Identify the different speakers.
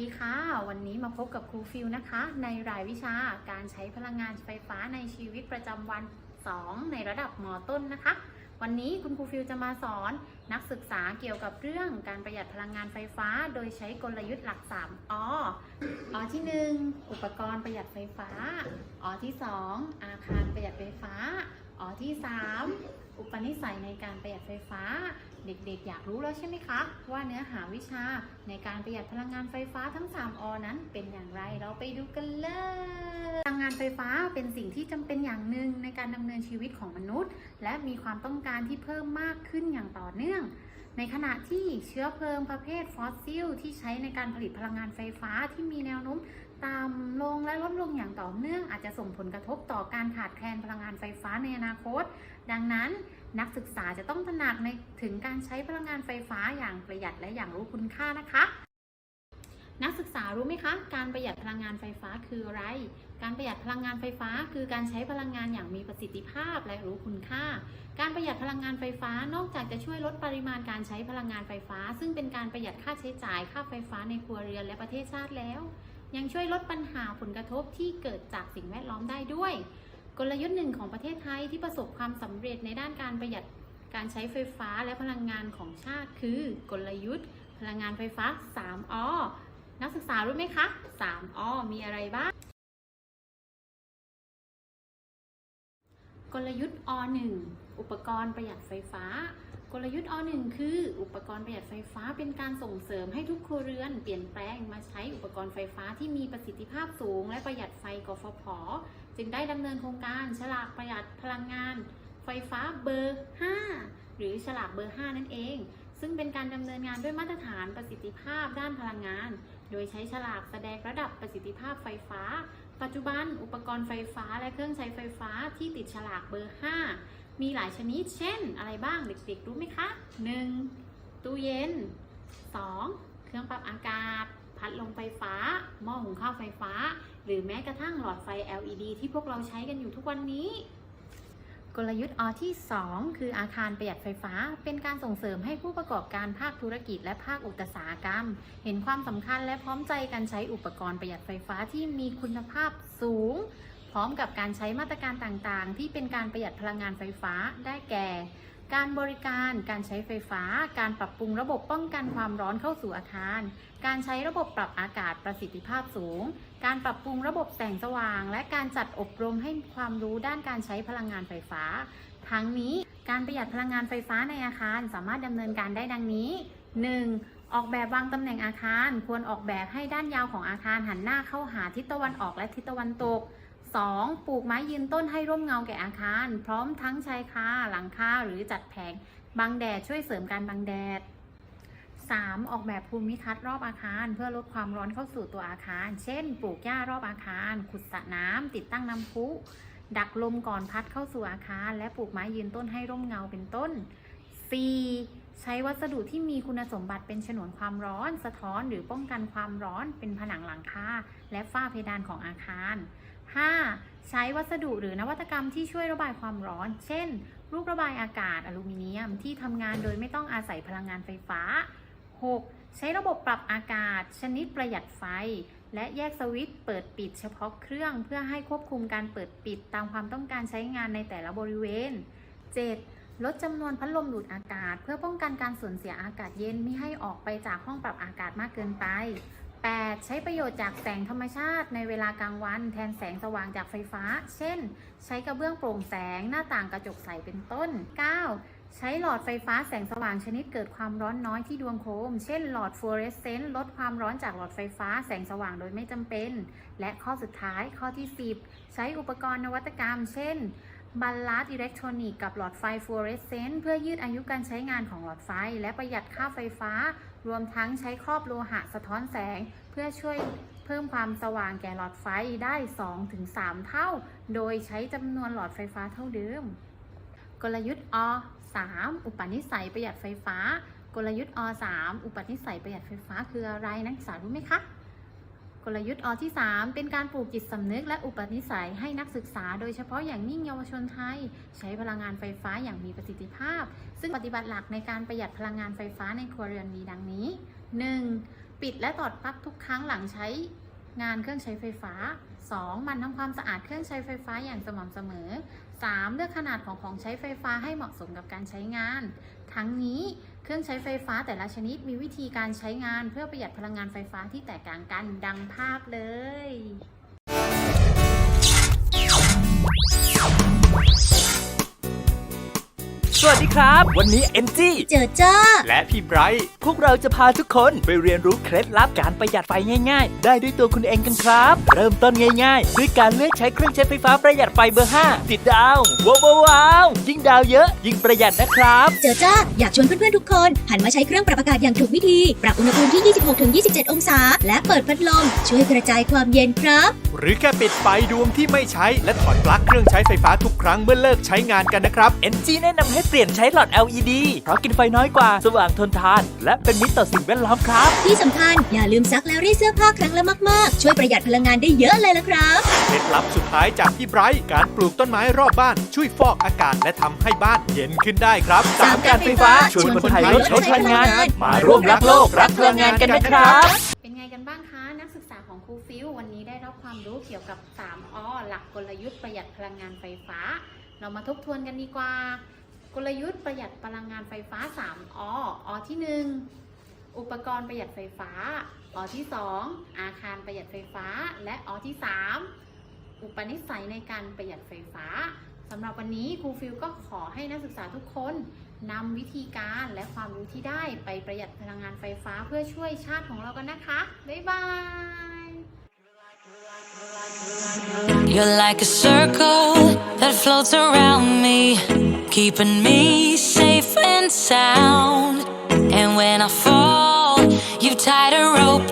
Speaker 1: วัสดีค่ะ วันนี้มาพบกับครูฟิลนะคะ ในรายวิชาการใช้พลังงานไฟฟ้าในชีวิตประจำวัน 2 ในระดับมต้นนะคะ วันนี้คุณครูฟิลจะมาสอนนักศึกษาเกี่ยวกับเรื่องการประหยัดพลังงานไฟฟ้า โดยใช้กลยุทธ์หลัก 3ออที่ 1 อุปกรณ์ประหยัดไฟฟ้าอที่ 2 อาคารประหยัดไฟฟ้าอที่ 3 อุปนิสัยในการประหยัดไฟฟ้า เด็กๆ อยากรู้แล้วใช่ไหมคะ ว่าเนื้อหาวิชาในการประหยัดพลังงานไฟฟ้าทั้ง 3 อ นั้นเป็นอย่างไรเราไปดูกันเลย พลังงานไฟฟ้าเป็นสิ่งที่จำเป็นอย่างหนึ่งในการดำเนินชีวิตของมนุษย์ และมีความต้องการที่เพิ่มมากขึ้นอย่างต่อเนื่อง ในขณะที่เชื้อเพลิงประเภทฟอสซิลที่ใช้ในการผลิตพลังงานไฟฟ้าที่มีแนวโน้ม ต่ำลงและลดลงอย่างต่อเนื่องอาจจะส่งผลกระทบต่อการขาดแคลนพลังงานไฟฟ้าในอนาคต ดังนั้นนักศึกษาจะต้องตระหนักในถึงการใช้พลังงานไฟฟ้าอย่างประหยัดและอย่างรู้คุณค่านะคะ นักศึกษารู้ไหมคะ การประหยัดพลังงานไฟฟ้าคืออะไร การประหยัดพลังงานไฟฟ้า คือการใช้พลังงานอย่างมีประสิทธิภาพและรู้คุณค่า การประหยัดพลังงานไฟฟ้านอกจากจะช่วยลดปริมาณการใช้พลังงานไฟฟ้า ซึ่งเป็นการประหยัดค่าใช้จ่ายค่าไฟฟ้าในครัวเรือนและประเทศชาติแล้ว ยังช่วยลดปัญหาผลกระทบที่เกิดจากสิ่งแวดล้อมได้ด้วย กลยุทธ์หนึ่งของประเทศไทยที่ประสบความสำเร็จในด้านการประหยัดการใช้ไฟฟ้าและพลังงานของชาติ คือกลยุทธ์ พลังงานไฟฟ้า 3อนักศึกษารู้ไหมคะ 3อมีอะไรบ้าง กลยุทธ์อ1อุปกรณ์ประหยัดไฟฟ้า กลยุทธ์อ1คือ อุปกรณ์ประหยัดไฟฟ้าเป็นการส่งเสริมให้ทุกครัวเรือน เปลี่ยนแปลงมาใช้อุปกรณ์ไฟฟ้าที่มีประสิทธิภาพสูง และประหยัดไฟกฟผ จึงได้ดำเนินโครงการฉลากประหยัดพลังงาน ไฟฟ้าเบอร์ 5 หรือฉลากเบอร์ 5 นั่นเอง ซึ่งเป็นการดำเนินงานด้วยมาตรฐานประสิทธิภาพด้านพลังงาน โดยใช้ฉลากแสดงระดับประสิทธิภาพไฟฟ้า ปัจจุบัน อุปกรณ์ไฟฟ้าและเครื่องใช้ไฟฟ้าที่ติดฉลากเบอร์ 5 มีหลายชนิด เช่น อะไรบ้างเด็กๆรู้ไหมคะ 1. ตู้เย็น 2. เครื่องปรับอากาศ พัดลมไฟฟ้า หม้อหุงข้าวไฟฟ้า หรือแม้กระทั่งหลอดไฟ LED ที่พวกเราใช้กันอยู่ทุกวันนี้ กลยุทธ์อที่ 2 คืออาคารประหยัดไฟฟ้า เป็นการส่งเสริมให้ผู้ประกอบการภาคธุรกิจและภาคอุตสาหกรรม เห็นความสำคัญและพร้อมใจการใช้อุปกรณ์ประหยัดไฟฟ้าที่มีคุณภาพสูง พร้อมกับการใช้มาตรการต่างๆ ที่เป็นการประหยัดพลังงานไฟฟ้าได้แก่ การบริการ การใช้ไฟฟ้า การปรับปรุงระบบป้องกันความร้อนเข้าสู่อาคาร การใช้ระบบปรับอากาศประสิทธิภาพสูง การปรับปรุงระบบแสงสว่าง และการจัดอบรมให้ความรู้ด้านการใช้พลังงานไฟฟ้า ทั้งนี้การประหยัดพลังงานไฟฟ้าในอาคารสามารถดำเนินการได้ดังนี้ 1. ออกแบบวางตำแหน่งอาคาร ควรออกแบบให้ด้านยาวของอาคารหันหน้าเข้าหาทิศตะวันออกและทิศตะวันตก 2. ปลูกไม้ยืนต้นให้ร่มเงาแก่อาคาร พร้อมทั้งชายคาหลังคาหรือจัดแผงบังแดดช่วยเสริมการบังแดด 3. ออกแบบภูมิทัศน์รอบอาคาร เพื่อลดความร้อนเข้าสู่ตัวอาคาร เช่น ปลูกหญ้ารอบอาคาร ขุดสระน้ำติดตั้งน้ำพุ ดักลมก่อนพัดเข้าสู่อาคาร และปลูกไม้ยืนต้นให้ร่มเงาเป็นต้น 4. ใช้วัสดุที่มีคุณสมบัติเป็นฉนวนความร้อน สะท้อนหรือป้องกันความร้อนเป็นผนังหลังคาและฝ้าเพดานของอาคาร 5. ใช้วัสดุหรือนวัตกรรมที่ช่วยระบายความร้อน เช่น ลูกระบายอากาศอลูมิเนียมที่ทำงานโดยไม่ต้องอาศัยพลังงานไฟฟ้า 6. ใช้ระบบปรับอากาศ ชนิดประหยัดไฟ และแยกสวิตช์เปิดปิดเฉพาะเครื่องเพื่อให้ควบคุมการเปิดปิดตามความต้องการใช้งานในแต่ละบริเวณ 7. ลดจำนวนพัดลมดูดอากาศ เพื่อป้องกันการสูญเสียอากาศเย็นไม่ให้ออกไปจากห้องปรับอากาศมากเกินไป 8. ใช้ประโยชน์จากแสงธรรมชาติในเวลากลางวัน แทนแสงสว่างจากไฟฟ้า เช่น ใช้กระเบื้องโปร่งแสงหน้าต่างกระจกใสเป็นต้น 9. ใช้หลอดไฟฟ้าแสงสว่างชนิดเกิดความร้อนน้อยที่ดวงโคม เช่น หลอดฟลูออเรสเซนต์ลดความร้อนจากหลอดไฟฟ้าแสงสว่างโดยไม่จำเป็น และข้อสุดท้ายข้อที่ 10 ใช้อุปกรณ์นวัตกรรม เช่นบัลลัดอิเล็กทรอนิกส์กับหลอดไฟฟลูออเรสเซนต์เพื่อยืดอายุการใช้งานของหลอดไฟ และประหยัดค่าไฟฟ้า รวมทั้งใช้ครอบโลหะสะท้อนแสง เพื่อช่วยเพิ่มความสว่างแก่หลอดไฟได้ 2-3 เท่า โดยใช้จำนวนหลอดไฟฟ้าเท่าเดิม กลยุทธ์อ3อุปนิสัยประหยัดไฟฟ้า กลยุทธ์อ3อุปนิสัยประหยัดไฟฟ้าคืออะไรนักศึกษารู้ไหมคะ กลยุทธ์อที่ 3 เป็นการปลูกจิตสำนึกและอุปนิสัยให้นักศึกษา โดยเฉพาะอย่างยิ่งเยาวชนไทย ใช้พลังงานไฟฟ้าอย่างมีประสิทธิภาพ ซึ่งปฏิบัติหลักในการประหยัดพลังงานไฟฟ้าในครัวเรือนมีดังนี้ 1. ปิดและตอดปลั๊กทุกครั้งหลังใช้งานเครื่องใช้ไฟฟ้า 2. มันทำความสะอาดเครื่องใช้ไฟฟ้าอย่างสม่ำเสมอ 3. เลือกขนาดของของใช้ไฟฟ้าให้เหมาะสมกับการใช้งาน ทั้งนี้เครื่องใช้ไฟฟ้าแต่ละชนิดมีวิธีการใช้งานเพื่อประหยัดพลังงานไฟฟ้าที่แตกต่างกันดังภาพเลย
Speaker 2: สวัสดีครับ วันนี้เอ็นจี
Speaker 3: เจอจ้า
Speaker 2: และพี่ไบรท์พวกเราจะพาทุกคนไปเรียนรู้เคล็ดลับการประหยัดไฟง่าย ๆ ได้ด้วยตัวคุณเองกันครับ เริ่มต้นง่ายๆ ด้วยการเลือกใช้เครื่องใช้ไฟฟ้าประหยัดไฟเบอร์ 5 ติดดาวว้าวว้าวว้าวยิ่งดาวเยอะ ยิ่งประหยัดนะครับ
Speaker 3: เจอจ้าอยากชวนเพื่อนๆทุกคน หันมาใช้เครื่องปรับอากาศอย่างถูกวิธี ปรับอุณหภูมิที่ 26-27 องศา และเปิดพัดลมช่วยกระจายความเย็นครับ
Speaker 4: หรือแค่ปิดไฟดวงที่ไม่ใช้ และถอดปลั๊กเครื่องใช้ไฟฟ้าทุกครั้งเมื่อเลิกใช้งานกันนะครับ
Speaker 2: NG แนะนำให้เปลี่ยนใช้หลอด LED เพราะกินไฟน้อยกว่า สว่างทนทาน และเป็นมิตรต่อสิ่งแวดล้อมครับ
Speaker 3: ที่สำคัญอย่าลืมซักและรีดเสื้อผ้าครั้งละมากๆ ช่วยประหยัดพลังงานได้เยอะเลยละครับ
Speaker 4: เคล็ดลับสุดท้ายจากพี่ไบรท์การปลูกต้นไม้รอบบ้าน ช่วยฟอกอากาศและทำให้บ้านเย็นขึ้นได้ครับ
Speaker 3: สามการไฟฟ้า
Speaker 2: ชวนคนไทยลดใช้พลังงาน มาร่วมรักโลกรักพลังงานกันนะครับ
Speaker 1: เป็นไงกันบ้างคะนักศึกษาของครูฟิววันนี้ได้รับความรู้เกี่ยวกับ 3อหลักกลยุทธ์ประหยัดพลังงานไฟฟ้า เรามาทบทวนกันดีกว่า กลยุทธ์ประหยัดพลังงานไฟฟ้า 3 อ อที่ 1 อุปกรณ์ประหยัดไฟฟ้า อที่ 2 อาคารประหยัดไฟฟ้า และอที่ 3 อุปนิสัยในการประหยัดไฟฟ้าสำหรับวันนี้ครูฟิวก็ขอให้นักศึกษาทุกคนนำวิธีการและความรู้ที่ได้ไปประหยัดพลังงานไฟฟ้าเพื่อช่วยชาติของเรากันนะคะ บ๊ายบาย
Speaker 5: You're like a circle that floats around me, keeping me safe and sound. And when I fall, you tied a rope